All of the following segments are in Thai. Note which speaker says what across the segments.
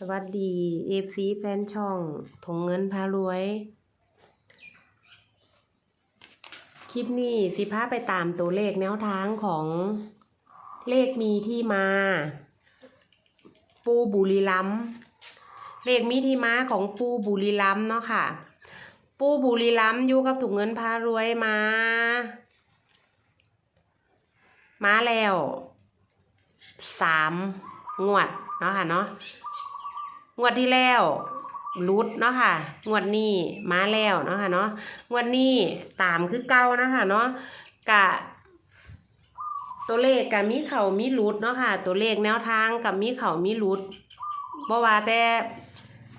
Speaker 1: สวัสดีเอฟซีแฟนช่องถงเงินพารวย คลิปนี้สิพาไปตามตัวเลขแนวทางของเลขมีที่มา ปูบุรีรัมเลขมีที่มาของปูบุรีรัมเนาะค่ะ ปูบุรีรัมอยู่กับถุงเงินพารวยมา มาแล้วสามงวดเนาะค่ะเนาะ งวดที่แล้วรุดเนาะค่ะ งวดนี้มาแล้วเนาะค่ะเนาะ งวดนี้ตามคือเก่านะคะเนาะกะตัวเลขกับมีเขามีรุดเนาะค่ะ ตัวเลขแนวทางกับมีเขามีรุดบ่ว่าแต่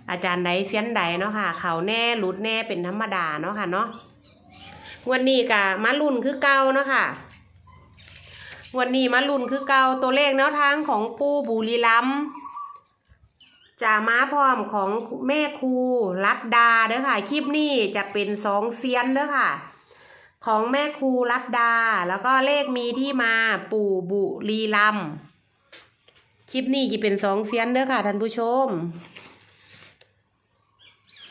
Speaker 1: อาจารย์ใดเซียนใดเนาะค่ะ เขาแน่รุดแน่เป็นธรรมดาเนาะค่ะเนาะ งวดนี้กะมาลุ่นคือเก่าเนาะค่ะงวดนี้มาลุ่นคือเก่าตัวเลขแนวทางของปูบุรีรัม จะมาพร้อมของแม่ครูรัดดาเด้อค่ะ คลิปนี้จะเป็นสองเซียนเด้อค่ะ ของแม่ครูรัดดา แล้วก็เลขมีที่มาปู่บุรีลำคลิปนี้จะเป็นสองเซียนเด้อค่ะท่านผู้ชม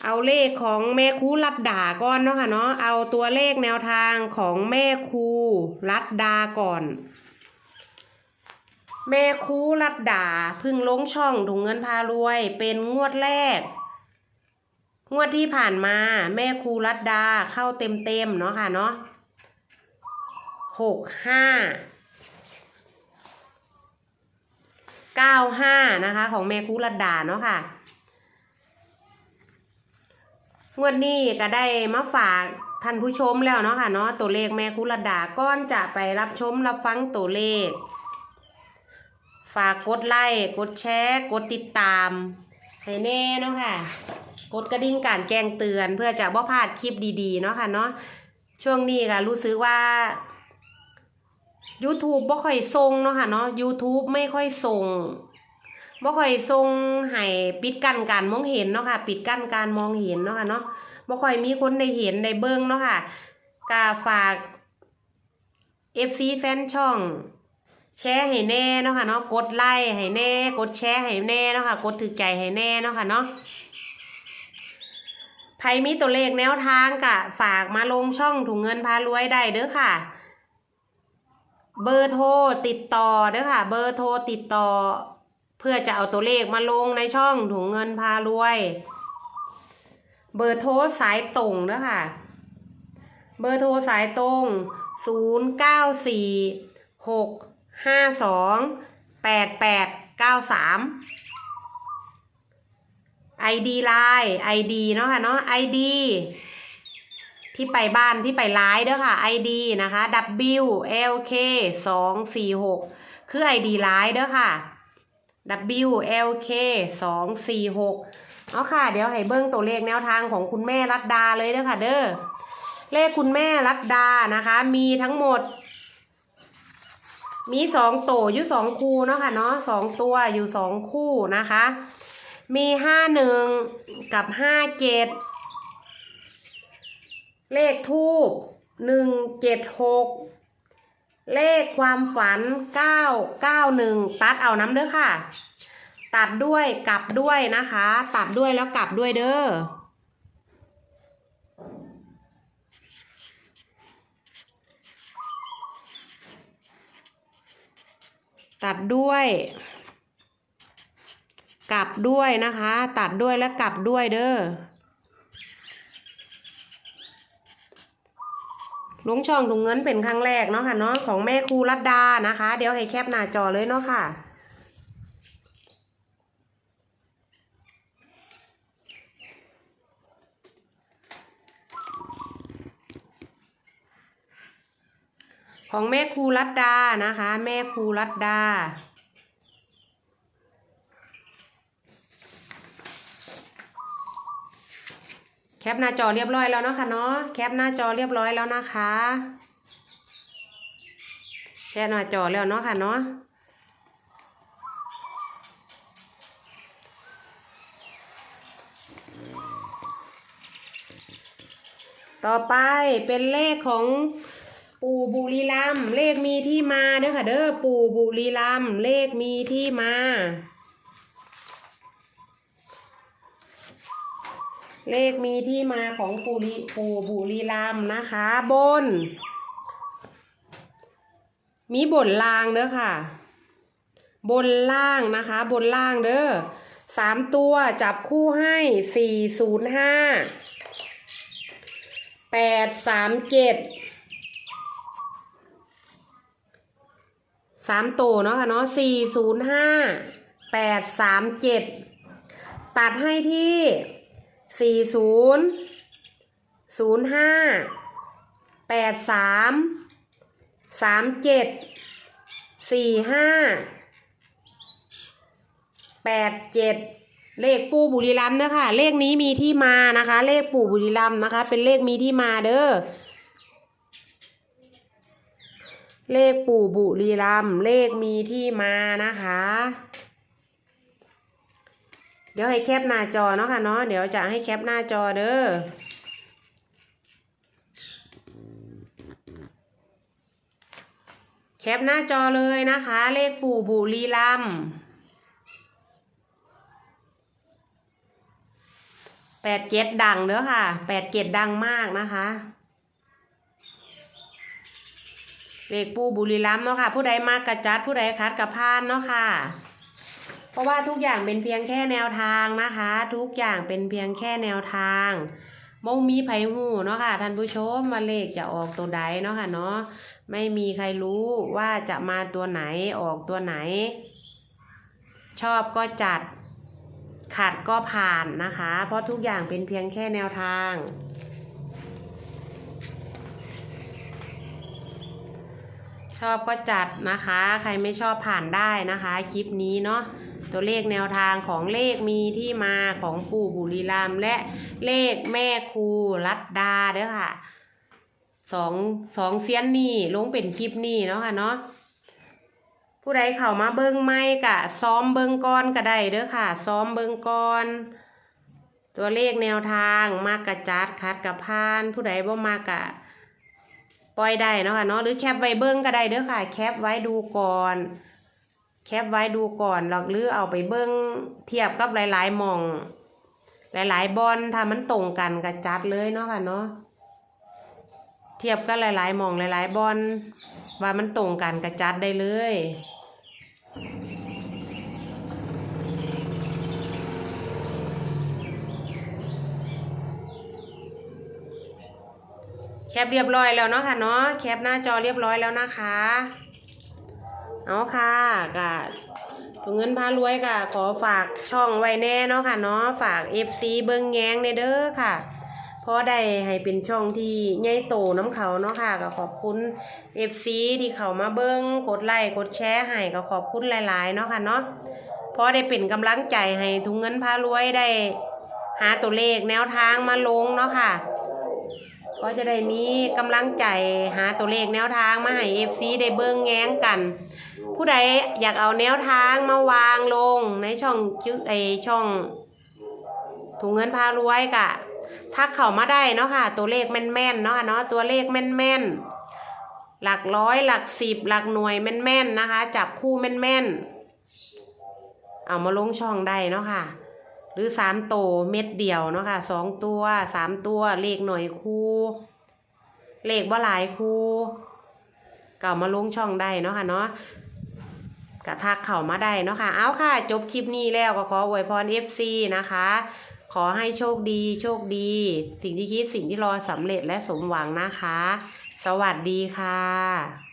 Speaker 1: เอาเลขของแม่ครูรัดดาก่อนเนาะค่ะเนาะเอาตัวเลขแนวทางของแม่ครูรัดดาก่อน แม่คูรัดดาพึ่งลงช่องถุงเงินพารวย เป็นงวดแรก งวดที่ผ่านมา แม่คูรัดดาเข้าเต็มเต็มๆเนาะค่ะเนาะหกห้าเก้าห้านะคะ ของแม่คูรัดดาเนาะค่ะ งวดนี้ก็ได้มาฝากท่านผู้ชมแล้วเนาะค่ะเนาะตัวเลขแม่คูรัดดาก่อนจะไปรับชมรับฟังตัวเลข ฝากกดไลค์กดแชร์กดติดตามให้แน่เนาะค่ะ กดกระดิ่งการแจ้งเตือนเพื่อจะบ่พลาดคลิปดีๆเนาะค่ะเนาะช่วงนี้ก็รู้สึกว่า YouTube บ่ค่อยทรงเนาะค่ะเนาะ YouTube ไม่ค่อยส่งบ่ค่อยทรงให้ปิดกั้นการมองเห็นเนาะค่ะ ปิดกั้นการมองเห็นเนาะค่ะเนาะบ่ค่อยมีคนได้เห็นได้เบิ่งเนาะค่ะก็ฝาก FC แฟนช่อง แชร์ให้แน่เนาะค่ะเนาะกดไลค์ให้แน่ กดแชร์ให้แน่เนาะค่ะ กดถือใจให้แน่เนาะค่ะเนาะใครมีตัวเลขแนวทางกะฝากมาลงช่องถุงเงินพารวยได้เด้อค่ะ เบอร์โทรติดต่อเด้อค่ะ เบอร์โทรติดต่อ เพื่อจะเอาตัวเลขมาลงในช่องถุงเงินพารวย เบอร์โทรสายตรงเด้อค่ะ เบอร์โทรสายตรงศูนย์เก้าสี่ ห้าสองแปดแปดเก้าสามไอดีไลน์ไอดีเนาะค่ะเนาะไอดีที่ไปบ้านที่ไปไลน์เด้อค่ะไอดีนะคะ W L K สองสี่หกคือไอดีไลน์เด้อค่ะ W L K สองสี่หกเอาค่ะ เดี๋ยวให้เบิ้งตัวเลขแนวทางของคุณแม่รัตดาเลยเด้อค่ะ เด้อเลขคุณแม่รัตดานะคะ มีทั้งหมด มีสองโตอยู่สองคู่เนาะค่ะเนาะสองตัวอยู่สองคู่นะคะ มีห้าหนึ่งกับห้าเจ็ดเลขทูบหนึ่งเจ็ดหกเลขความฝันเก้าเก้าหนึ่งตัดเอาน้ำเด้อค่ะ ตัดด้วยกลับด้วยนะคะ ตัดด้วยแล้วกลับด้วยเด้อ ตัดด้วยกลับด้วยนะคะ ตัดด้วยและกลับด้วยเด้อลุงช่องถุงเงินเป็นครั้งแรกเนาะค่ะเนาะของแม่ครูรัตดานะคะ เดี๋ยวให้แคปหน้าจอเลยเนาะค่ะ ของแม่ครูรัตดานะคะ แม่ครูรัตดา แคปหน้าจอเรียบร้อยแล้วเนาะค่ะเนาะแคปหน้าจอเรียบร้อยแล้วนะคะแคปหน้าจอแล้วเนาะค่ะเนาะต่อไปเป็นเลขของ ปู่บุรีรัมเลขมีที่มาเด้อค่ะ เด้อปู่บุรีรัมเลขมีที่มา เลขมีที่มาของปูริปูบุรีรัมนะคะ บน มีบนล่างเด้อค่ะ บนล่างนะคะ บนล่างเด้อสามตัวจับคู่ให้สี่ศูนย์ห้าแปดสามเจ็ด สามตัวเนาะค่ะเนาะสี่ศูนย์ห้าแปดสามเจ็ดตัดให้ที่สี่ศูนย์ศูนย์ห้าแปดสามสามเจ็ดสี่ห้าแปดเจ็ดเลขปู่บุรีรัมย์นะคะ เลขนี้มีที่มานะคะ เลขปู่บุรีรัมย์นะคะ เป็นเลขมีที่มาเด้อ เลขปู่บุรีรัมเลขมีที่มานะคะ เดี๋ยวให้แคปหน้าจอเนาะค่ะเนาะเดี๋ยวจะให้แคปหน้าจอเด้อแคปหน้าจอเลยนะคะ เลขปู่บุรีรัมแปดเจ็ดดังเด้อค่ะแปดเจ็ดดังมากนะคะ เลขปูบุรีรัมเนาะค่ะ ผู้ใดมากกระจัดผู้ใดคัดกระพานเนาะค่ะ เพราะว่าทุกอย่างเป็นเพียงแค่แนวทางนะคะ ทุกอย่างเป็นเพียงแค่แนวทางมงมีไผหูเนาะค่ะท่านผู้ชมว่าเลขจะออกตัวใดเนาะค่ะเนาะไม่มีใครรู้ว่าจะมาตัวไหนออกตัวไหน ชอบก็จัด ขัดก็ผ่านนะคะ เพราะทุกอย่างเป็นเพียงแค่แนวทาง ชอบก็จัดนะคะ ใครไม่ชอบผ่านได้นะคะ คลิปนี้เนาะตัวเลขแนวทางของเลขมีที่มาของปู่บุรีรัมและเลขแม่ครูรัตดาเด้อค่ะสองสองเซียนนี่ลงเป็นคลิปนี้เนาะค่ะเนาะผู้ใดเข้ามาเบิ้งไม่กะ ซ้อมเบิ้งก้อนก็ได้เด้อค่ะ ซ้อมเบิ้งก้อน ตัวเลขแนวทางมากกะจัดคัดกับพาน ผู้ใดบ่มากกะ ปล่อยได้เนาะค่ะเนาะหรือแคปไว้เบิ้งก็ได้เด้อค่ะ แคปไว้ดูก่อน แคปไว้ดูก่อนหรือเอาไปเบิ้งเทียบกับหลายๆมอง หลายๆบอลถ้ามันตรงกันก็จัดเลยเนาะค่ะเนาะเทียบกับหลายๆมองหลายๆบอลว่ามันตรงกันก็จัดได้เลย คปเรียบร้อยแล้วเนาะค่ะเนาะแคปหน้าจอเรียบร้อยแล้วนะคะเอาค่ะกะถุงเงินพารวยกะขอฝากช่องไว้แน่เนาะค่ะเนาะฝาก FC เบิ้งแงงในเด้อค่ะพราะได้ให้เป็นช่องที่ใหญ่โตน้ำเขาเนาะค่ะก็ขอบคุณ FC ที่เขามาเบิ้งกดไลค์กดแชร์ให้ก็ขอบคุณหลาย ๆ เนาะค่ะเนาะพราะได้เป็นกำลังใจให้ถุงเงินพารวยได้ หาตัวเลขแนวทางมาลงเนาะค่ะ ก็จะได้มีกำลังใจหาตัวเลขแนวทางมาให้ FC ได้เบิ่งแง้งกัน ผู้ใดอยากเอาแนวทางมาวางลงในช่องชื่อไอช่องถุงเงินพารวยกะทักเข้ามาได้เนาะค่ะ ตัวเลขแม่นๆเนาะค่ะเนาะตัวเลขแม่นๆหลักร้อยหลักสิบหลักหน่วยแม่นๆนะคะ จับคู่แม่นๆเอามาลงช่องได้เนาะค่ะ หรือสามโตวเม็ดเดียวเนาะค่ะสองตัวสามตัวเลขหน่วยคู่เลขบ่หลายคู่เก่ามาลงช่องได้เนาะค่ะเนาะกระทักเข้ามาได้เนาะค่ะ เอาค่ะ จบคลิปนี้แล้วก็ขออวยพร FC นะคะ ขอให้โชคดีโชคดี สิ่งที่คิดสิ่งที่รอสำเร็จและสมหวังนะคะ สวัสดีค่ะ